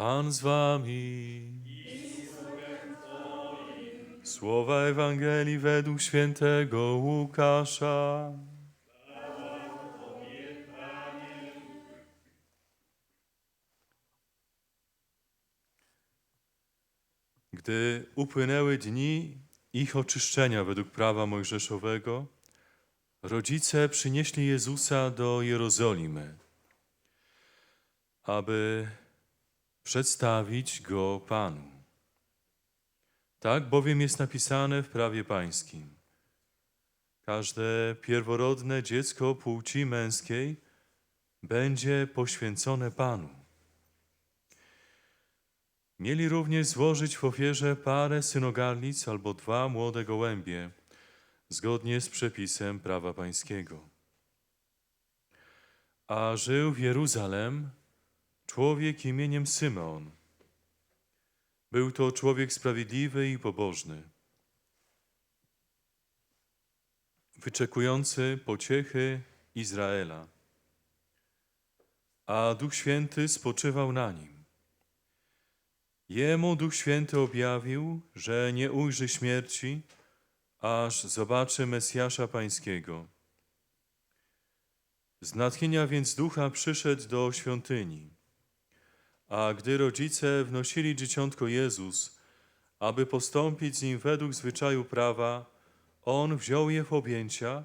Pan z wami. Słowa Ewangelii według świętego Łukasza. Gdy upłynęły dni ich oczyszczenia według prawa mojżeszowego, rodzice przynieśli Jezusa do Jerozolimy, aby przedstawić go Panu. Tak bowiem jest napisane w prawie pańskim. Każde pierworodne dziecko płci męskiej będzie poświęcone Panu. Mieli również złożyć w ofierze parę synogarlic albo dwa młode gołębie, zgodnie z przepisem prawa pańskiego. A żył w Jeruzalem człowiek imieniem Symeon. Był to człowiek sprawiedliwy i pobożny, wyczekujący pociechy Izraela. A Duch Święty spoczywał na nim. Jemu Duch Święty objawił, że nie ujrzy śmierci, aż zobaczy Mesjasza Pańskiego. Z natchnienia więc ducha przyszedł do świątyni. A gdy rodzice wnosili dzieciątko Jezus, aby postąpić z nim według zwyczaju prawa, on wziął je w objęcia,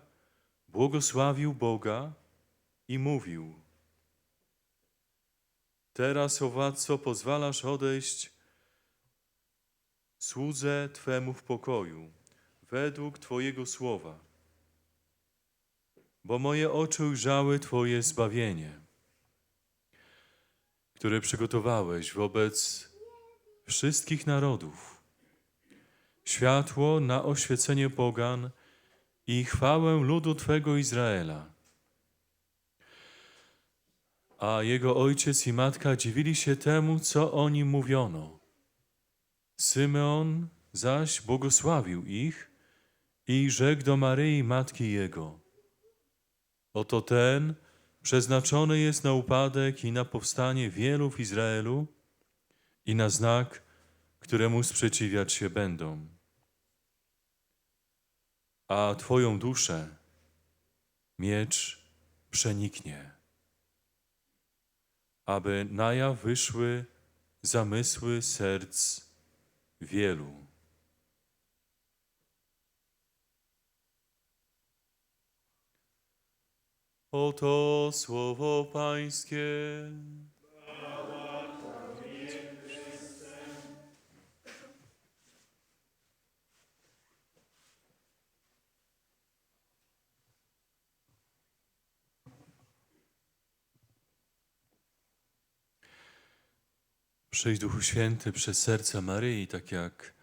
błogosławił Boga i mówił: Teraz, o władco, pozwalasz odejść słudze Twemu w pokoju, według Twojego słowa. Bo moje oczy ujrzały Twoje zbawienie, które przygotowałeś wobec wszystkich narodów. Światło na oświecenie pogan i chwałę ludu Twego Izraela. A jego ojciec i matka dziwili się temu, co o nim mówiono. Symeon zaś błogosławił ich i rzekł do Maryi, matki jego: Oto ten przeznaczony jest na upadek i na powstanie wielu w Izraelu i na znak, któremu sprzeciwiać się będą. A Twoją duszę miecz przeniknie, aby na jaw wyszły zamysły serc wielu. Oto słowo Pańskie. Przyjdź Duchu Święty przez serce Maryi, tak jak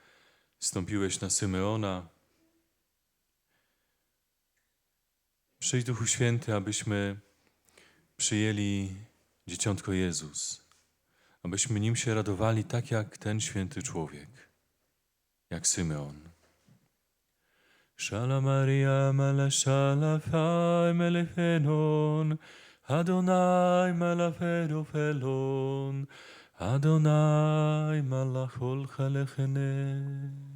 stąpiłeś na Symeona. Przyjdź Duchu Święty, abyśmy przyjęli Dzieciątko Jezus, abyśmy nim się radowali tak jak ten święty człowiek, jak Symeon. Shala Maria mele shala fai mele fenon, Adonai malafero felon, Adonai malachol chalechene.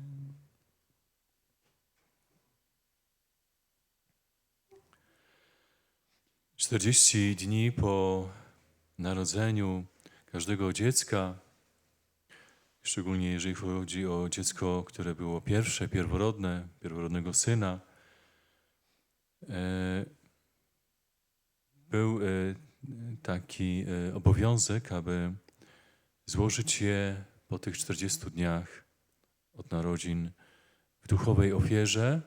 Czterdzieści dni po narodzeniu każdego dziecka, szczególnie jeżeli chodzi o dziecko, które było pierwsze, pierworodne, pierworodnego syna, e, był e, taki e, obowiązek, aby złożyć je po tych 40 dniach od narodzin w duchowej ofierze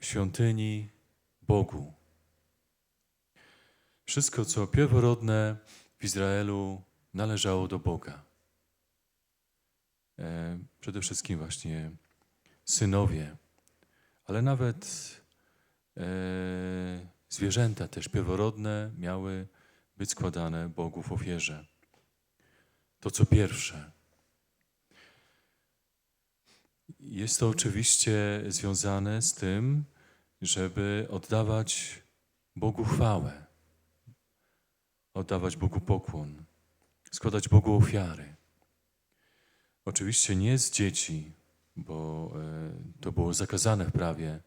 świątyni Bogu. Wszystko, co pierworodne w Izraelu, należało do Boga. E, Przede wszystkim właśnie synowie, ale nawet e, zwierzęta też pierworodne miały być składane Bogu w ofierze. To co pierwsze. Jest to oczywiście związane z tym, żeby oddawać Bogu chwałę, oddawać Bogu pokłon. składać Bogu ofiary. Oczywiście nie z dzieci, bo e, to było zakazane w prawie.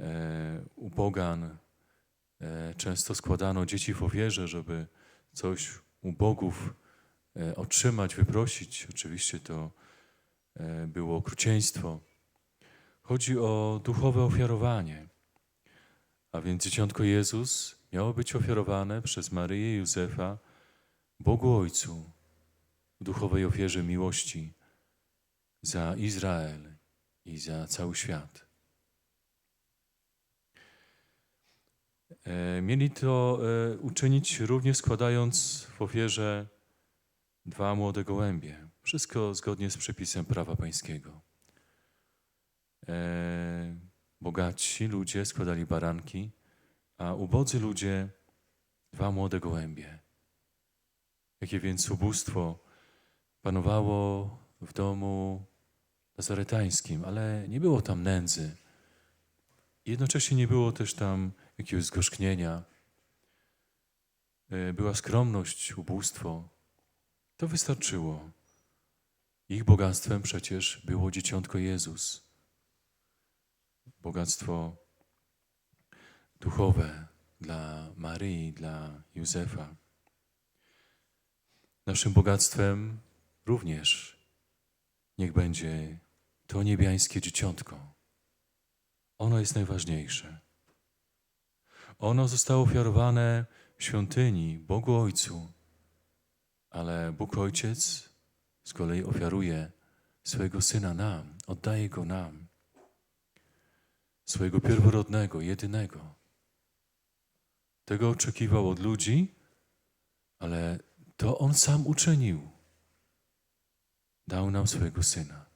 E, u pogan e, często składano dzieci w ofierze, żeby coś u bogów otrzymać, wyprosić. Oczywiście to było okrucieństwo. Chodzi o duchowe ofiarowanie. A więc dzieciątko Jezus miało być ofiarowane przez Maryję Józefa Bogu Ojcu w duchowej ofierze miłości za Izrael i za cały świat. E, Mieli to e, uczynić również składając w ofierze dwa młode gołębie. Wszystko zgodnie z przepisem prawa pańskiego. E, Bogaci ludzie składali baranki, a ubodzy ludzie dwa młode gołębie. Jakie więc ubóstwo panowało w domu nazaretańskim, ale nie było tam nędzy. Jednocześnie nie było też tam jakiegoś zgorzknienia. E, Była skromność, ubóstwo. To wystarczyło. Ich bogactwem przecież było dzieciątko Jezus. Bogactwo duchowe dla Maryi, dla Józefa. Naszym bogactwem również niech będzie to niebiańskie dzieciątko. Ono jest najważniejsze. Ono zostało ofiarowane w świątyni Bogu Ojcu, ale Bóg Ojciec z kolei ofiaruje swojego Syna nam, oddaje Go nam, swojego pierworodnego, jedynego. Tego oczekiwał od ludzi, ale to On sam uczynił. Dał nam swojego Syna.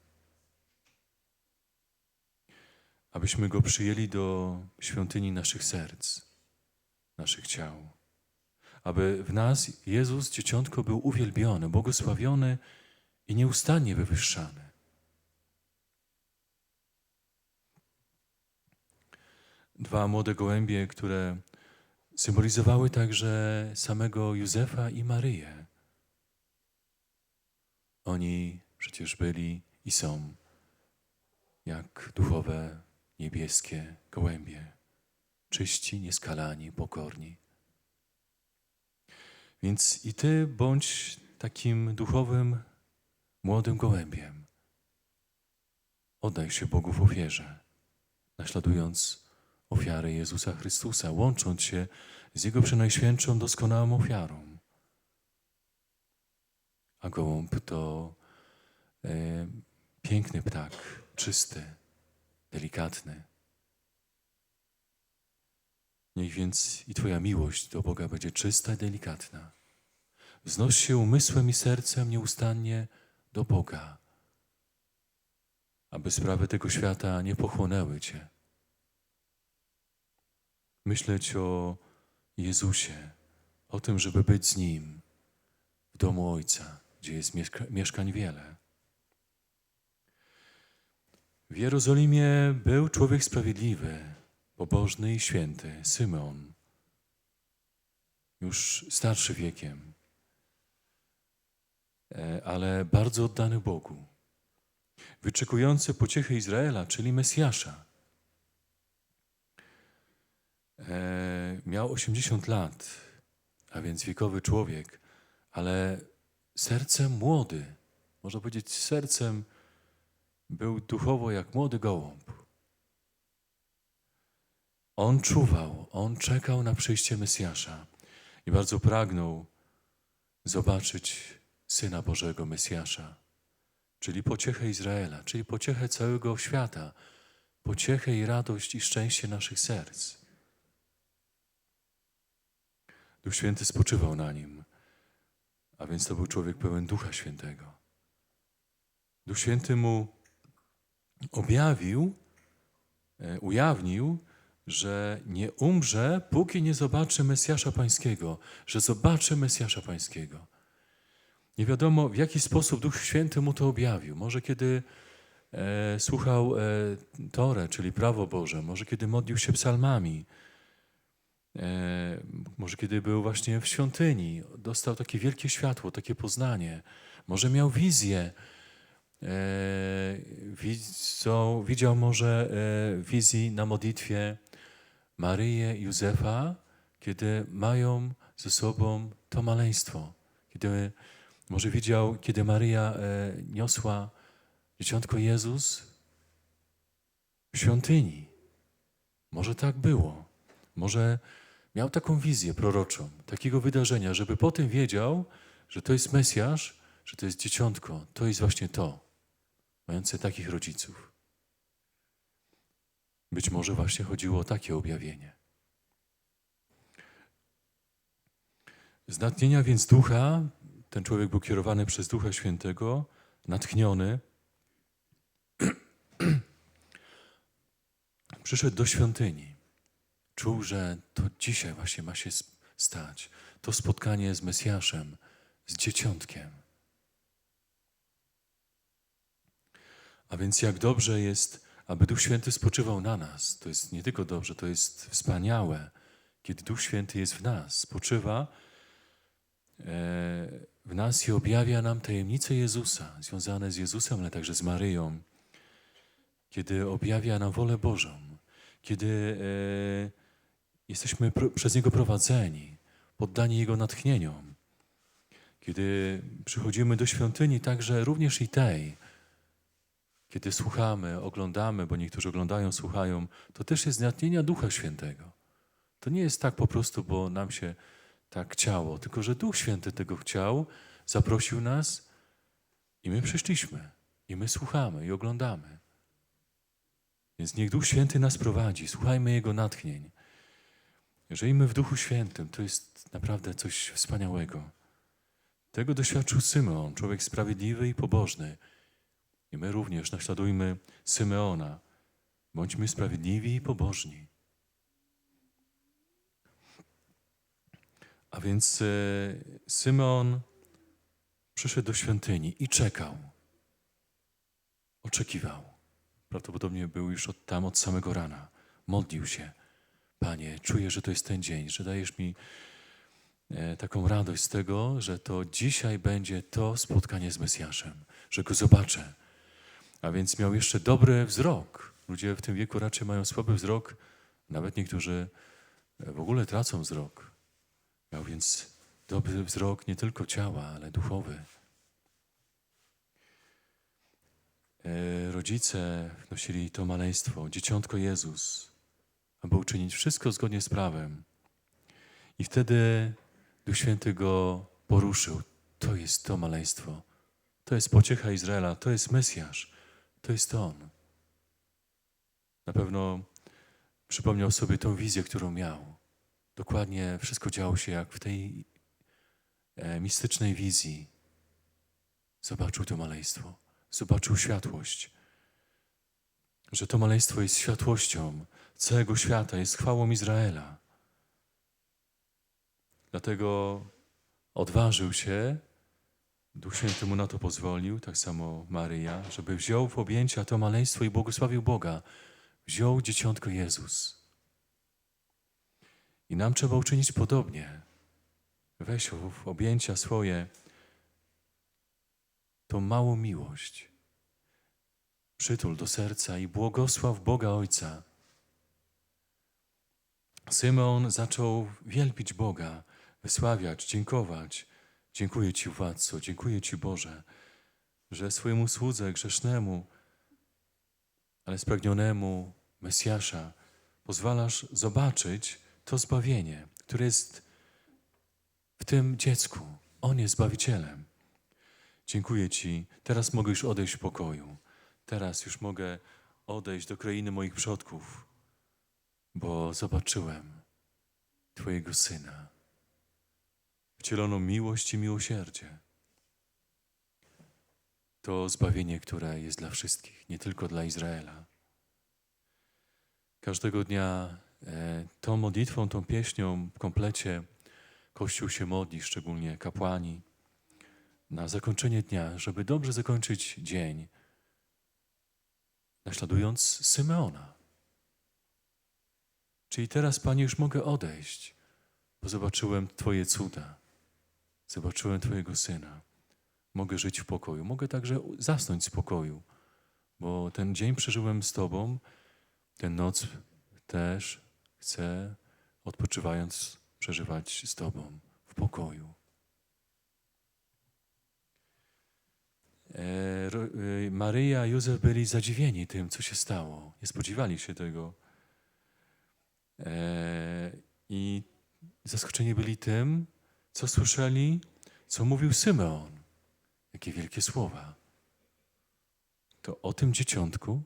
Abyśmy Go przyjęli do świątyni naszych serc, naszych ciał. Aby w nas Jezus, Dzieciątko, był uwielbiony, błogosławiony i nieustannie wywyższany. Dwa młode gołębie, które symbolizowały także samego Józefa i Maryję. Oni przecież byli i są jak duchowe, niebieskie gołębie, czyści, nieskalani, pokorni. Więc i ty bądź takim duchowym, młodym gołębiem. Oddaj się Bogu w ofierze, naśladując ofiarę Jezusa Chrystusa, łącząc się z Jego przenajświętszą, doskonałą ofiarą. A gołąb to e, piękny ptak, czysty, delikatny. Niech więc i Twoja miłość do Boga będzie czysta i delikatna. Wznoś się umysłem i sercem nieustannie do Boga, aby sprawy tego świata nie pochłonęły Cię. Myśleć o Jezusie, o tym, żeby być z Nim w domu Ojca, gdzie jest mieszka mieszkań wiele. W Jerozolimie był człowiek sprawiedliwy, pobożny i święty, Symeon, już starszy wiekiem, e, ale bardzo oddany Bogu, wyczekujący pociechy Izraela, czyli Mesjasza. E, Miał 80 lat, a więc wiekowy człowiek, ale sercem młody, można powiedzieć sercem był duchowo jak młody gołąb. On czuwał, on czekał na przyjście Mesjasza i bardzo pragnął zobaczyć Syna Bożego Mesjasza, czyli pociechę Izraela, czyli pociechę całego świata, pociechę i radość i szczęście naszych serc. Duch Święty spoczywał na nim, a więc to był człowiek pełen Ducha Świętego. Duch Święty mu objawił, e, ujawnił, że nie umrze, póki nie zobaczy Mesjasza Pańskiego, że zobaczy Mesjasza Pańskiego. Nie wiadomo, w jaki sposób Duch Święty mu to objawił. Może kiedy e, słuchał e, Torę, czyli prawo Boże, może kiedy modlił się psalmami, może kiedy był właśnie w świątyni, dostał takie wielkie światło, takie poznanie. Może miał wizję. E, widzą, widział może e, wizji na modlitwie Maryję i Józefa, kiedy mają ze sobą to maleństwo. Kiedy, może widział, kiedy Maryja e, niosła dzieciątko Jezus w świątyni. Może tak było. Może miał taką wizję proroczą, takiego wydarzenia, żeby potem wiedział, że to jest Mesjasz, że to jest dzieciątko. To jest właśnie to, mające takich rodziców. Być może właśnie chodziło o takie objawienie. Z natchnienia więc ducha, ten człowiek był kierowany przez Ducha Świętego, natchniony, przyszedł do świątyni. Czuł, że to dzisiaj właśnie ma się stać. To spotkanie z Mesjaszem, z dzieciątkiem. A więc jak dobrze jest, aby Duch Święty spoczywał na nas. To jest nie tylko dobrze, to jest wspaniałe, kiedy Duch Święty jest w nas, spoczywa e, w nas i objawia nam tajemnice Jezusa, związane z Jezusem, ale także z Maryją. Kiedy objawia nam wolę Bożą, kiedy e, jesteśmy przez Niego prowadzeni, poddani Jego natchnieniom, kiedy przychodzimy do świątyni, także również i tej, kiedy słuchamy, oglądamy, bo niektórzy oglądają, słuchają, to też jest natchnienia Ducha Świętego. To nie jest tak po prostu, bo nam się tak chciało, tylko że Duch Święty tego chciał, zaprosił nas i my przyszliśmy, i my słuchamy, i oglądamy. Więc niech Duch Święty nas prowadzi, słuchajmy Jego natchnień. Jeżeli my w Duchu Świętym, to jest naprawdę coś wspaniałego. Tego doświadczył Symeon, człowiek sprawiedliwy i pobożny. I my również naśladujmy Symeona. Bądźmy sprawiedliwi i pobożni. A więc e, Symeon przyszedł do świątyni i czekał. Oczekiwał. Prawdopodobnie był już od, tam od samego rana. Modlił się. Panie, czuję, że to jest ten dzień, że dajesz mi e, taką radość z tego, że to dzisiaj będzie to spotkanie z Mesjaszem, że go zobaczę. A więc miał jeszcze dobry wzrok. Ludzie w tym wieku raczej mają słaby wzrok, nawet niektórzy e, w ogóle tracą wzrok. Miał więc dobry wzrok nie tylko ciała, ale duchowy. E, Rodzice wnosili to maleństwo, dzieciątko Jezus, aby uczynić wszystko zgodnie z prawem. I wtedy Duch Święty go poruszył. To jest to maleństwo. To jest pociecha Izraela, to jest Mesjasz, to jest On. Na pewno przypomniał sobie tą wizję, którą miał. Dokładnie wszystko działo się jak w tej e, mistycznej wizji. Zobaczył to maleństwo, zobaczył światłość. Że to maleństwo jest światłością całego świata, jest chwałą Izraela. Dlatego odważył się, Duch Święty mu na to pozwolił, tak samo Maryja, żeby wziął w objęcia to maleństwo i błogosławił Boga. Wziął dzieciątko Jezus. I nam trzeba uczynić podobnie. Weź w objęcia swoje tą małą miłość. Przytul do serca i błogosław Boga Ojca. Symeon zaczął wielbić Boga, wysławiać, dziękować. Dziękuję Ci, Władco, dziękuję Ci, Boże, że swojemu słudze grzesznemu, ale spragnionemu Mesjasza pozwalasz zobaczyć to zbawienie, które jest w tym dziecku. On jest Zbawicielem. Dziękuję Ci. Teraz mogę już odejść w pokoju. Teraz już mogę odejść do krainy moich przodków, bo zobaczyłem Twojego Syna. Wcieloną miłość i miłosierdzie. To zbawienie, które jest dla wszystkich, nie tylko dla Izraela. Każdego dnia e, tą modlitwą, tą pieśnią w komplecie Kościół się modli, szczególnie kapłani, na zakończenie dnia, żeby dobrze zakończyć dzień, naśladując Symeona. Czyli teraz, Panie, już mogę odejść, bo zobaczyłem Twoje cuda. Zobaczyłem Twojego Syna. Mogę żyć w pokoju. Mogę także zasnąć w spokoju, bo ten dzień przeżyłem z Tobą, tę noc też chcę, odpoczywając, przeżywać z Tobą w pokoju. E, ro- e, Maryja i Józef byli zadziwieni tym, co się stało. Nie spodziewali się tego. E, I zaskoczeni byli tym, co słyszeli, co mówił Symeon. Jakie wielkie słowa. To o tym dzieciątku,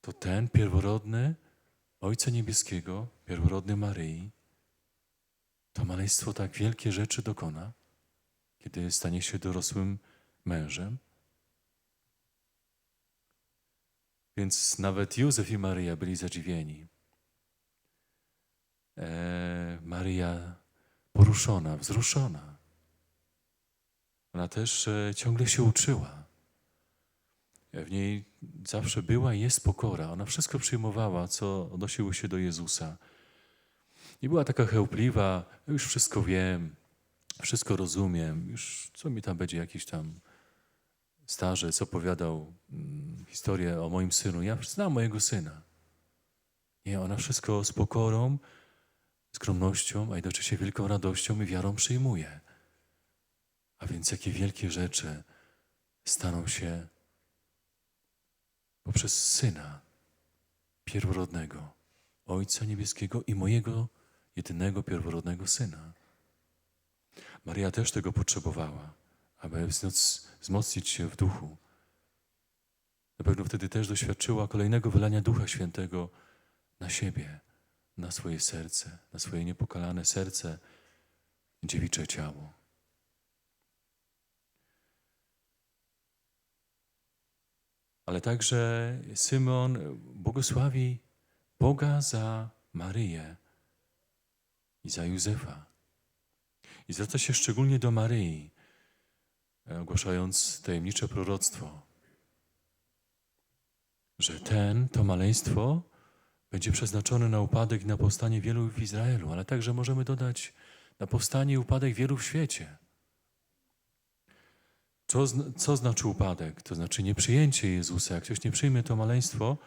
to ten pierworodny Ojca Niebieskiego, pierworodny Maryi, to maleństwo tak wielkie rzeczy dokona, kiedy stanie się dorosłym mężem. Więc nawet Józef i Maryja byli zadziwieni. E, Maryja poruszona, wzruszona. Ona też e, ciągle się uczyła. W niej zawsze była i jest pokora. Ona wszystko przyjmowała, co odnosiło się do Jezusa. Nie była taka chełpliwa, "Ja już wszystko wiem, wszystko rozumiem, już co mi tam będzie jakiś tam starzec opowiadał mm, historię o moim synu. Ja znam mojego syna. Nie, ona wszystko z pokorą, skromnością, a jednocześnie wielką radością i wiarą przyjmuje. A więc jakie wielkie rzeczy staną się poprzez Syna pierworodnego, Ojca Niebieskiego i mojego jedynego pierworodnego Syna. Maria też tego potrzebowała, aby wzmocnić się w duchu. Na pewno wtedy też doświadczyła kolejnego wylania Ducha Świętego na siebie, na swoje serce, na swoje niepokalane serce, dziewicze ciało. Ale także Symon błogosławi Boga za Maryję i za Józefa. I zwraca się szczególnie do Maryi, ogłaszając tajemnicze proroctwo, że ten, to maleństwo będzie przeznaczone na upadek i na powstanie wielu w Izraelu, ale także możemy dodać na powstanie i upadek wielu w świecie. Co, co znaczy upadek? To znaczy nieprzyjęcie Jezusa. Jak ktoś nie przyjmie to maleństwo,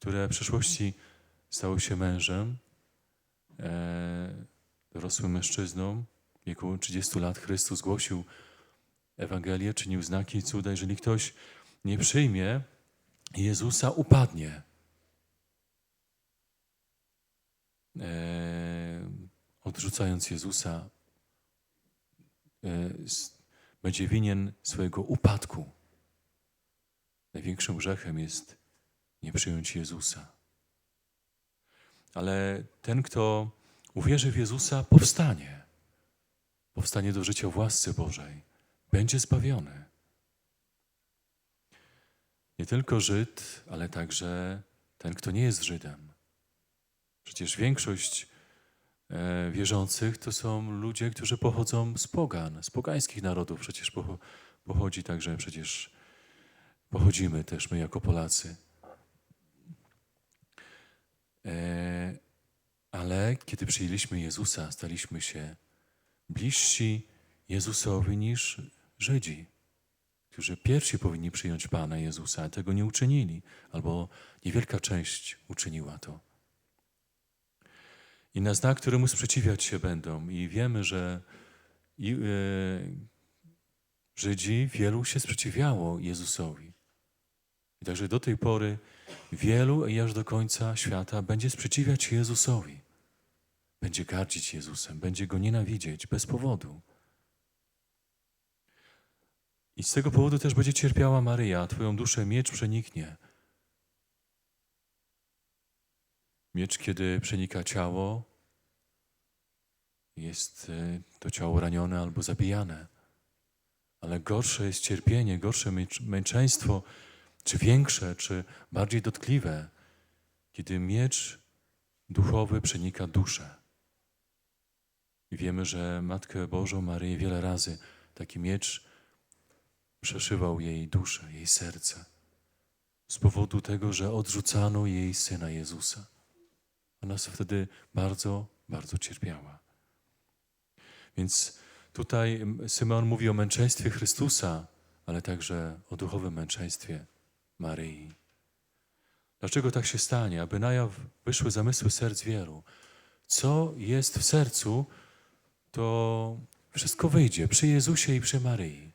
które w przyszłości stało się mężem, e, dorosłym mężczyzną, w wieku 30 lat Chrystus głosił Ewangelię, czynił znaki i cuda. Jeżeli ktoś nie przyjmie Jezusa, upadnie. E, odrzucając Jezusa, e, będzie winien swojego upadku. Największym grzechem jest nie przyjąć Jezusa. Ale ten, kto uwierzy w Jezusa, powstanie. Powstanie do życia w łasce Bożej. Będzie zbawiony. Nie tylko Żyd, ale także ten, kto nie jest Żydem. Przecież większość e, wierzących to są ludzie, którzy pochodzą z pogan, z pogańskich narodów. Przecież pocho- pochodzi także, przecież pochodzimy też my jako Polacy. E, ale kiedy przyjęliśmy Jezusa, staliśmy się bliżsi Jezusowi niż Żydzi, którzy pierwsi powinni przyjąć Pana Jezusa, a tego nie uczynili, albo niewielka część uczyniła to. I na znak, któremu sprzeciwiać się będą. I wiemy, że i, e, Żydzi wielu się sprzeciwiało Jezusowi. I także do tej pory wielu i aż do końca świata będzie sprzeciwiać się Jezusowi. Będzie gardzić Jezusem, będzie go nienawidzieć bez powodu. I z tego powodu też będzie cierpiała Maryja, Twoją duszę miecz przeniknie. Miecz, kiedy przenika ciało, jest e, to ciało ranione albo zabijane. Ale gorsze jest cierpienie, gorsze męcz- męczeństwo, czy większe, czy bardziej dotkliwe, kiedy miecz duchowy przenika duszę. I wiemy, że Matkę Bożą Maryję wiele razy taki miecz przeszywał jej duszę, jej serce z powodu tego, że odrzucano jej Syna Jezusa. Ona wtedy bardzo, bardzo cierpiała. Więc tutaj Symeon mówi o męczeństwie Chrystusa, ale także o duchowym męczeństwie Maryi. Dlaczego tak się stanie? Aby na jaw wyszły zamysły serc wielu. Co jest w sercu, to wszystko wyjdzie przy Jezusie i przy Maryi.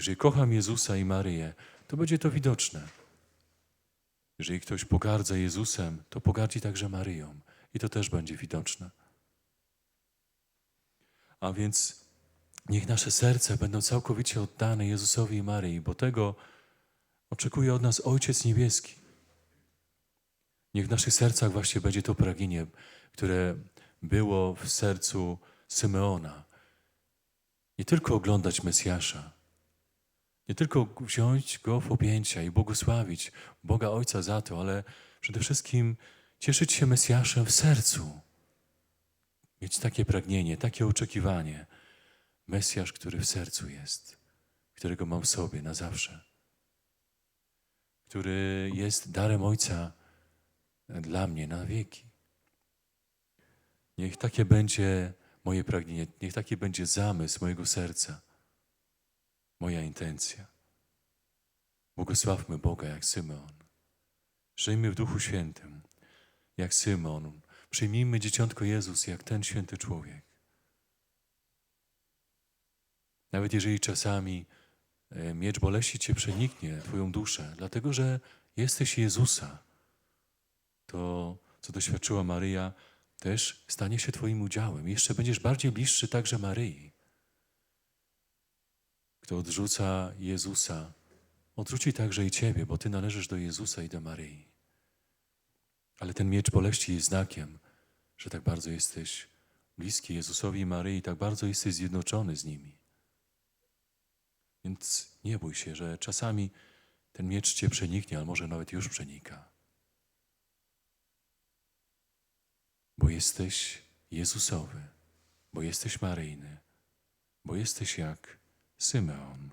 Jeżeli kocham Jezusa i Maryję, to będzie to widoczne. Jeżeli ktoś pogardza Jezusem, to pogardzi także Maryją i to też będzie widoczne. A więc niech nasze serca będą całkowicie oddane Jezusowi i Maryi, bo tego oczekuje od nas Ojciec Niebieski. Niech w naszych sercach właśnie będzie to pragnienie, które było w sercu Symeona. Nie tylko oglądać Mesjasza, nie tylko wziąć go w objęcia i błogosławić Boga Ojca za to, ale przede wszystkim cieszyć się Mesjaszem w sercu. Mieć takie pragnienie, takie oczekiwanie. Mesjasz, który w sercu jest, którego mam w sobie na zawsze, który jest darem Ojca dla mnie na wieki. Niech takie będzie moje pragnienie, niech taki będzie zamysł mojego serca, moja intencja. Błogosławmy Boga jak Symeon. Żyjmy w Duchu Świętym, jak Symeon. Przyjmijmy dzieciątko Jezus jak ten święty człowiek. Nawet jeżeli czasami e, miecz boleści cię przeniknie, twoją duszę, dlatego że jesteś Jezusa, to, co doświadczyła Maryja, też stanie się Twoim udziałem. Jeszcze będziesz bardziej bliższy także Maryi. Kto odrzuca Jezusa, odrzuci także i Ciebie, bo Ty należysz do Jezusa i do Maryi. Ale ten miecz boleści jest znakiem, że tak bardzo jesteś bliski Jezusowi i Maryi, tak bardzo jesteś zjednoczony z nimi. Więc nie bój się, że czasami ten miecz Cię przeniknie, a może nawet już przenika. bo jesteś Jezusowy, bo jesteś Maryjny, bo jesteś jak Symeon.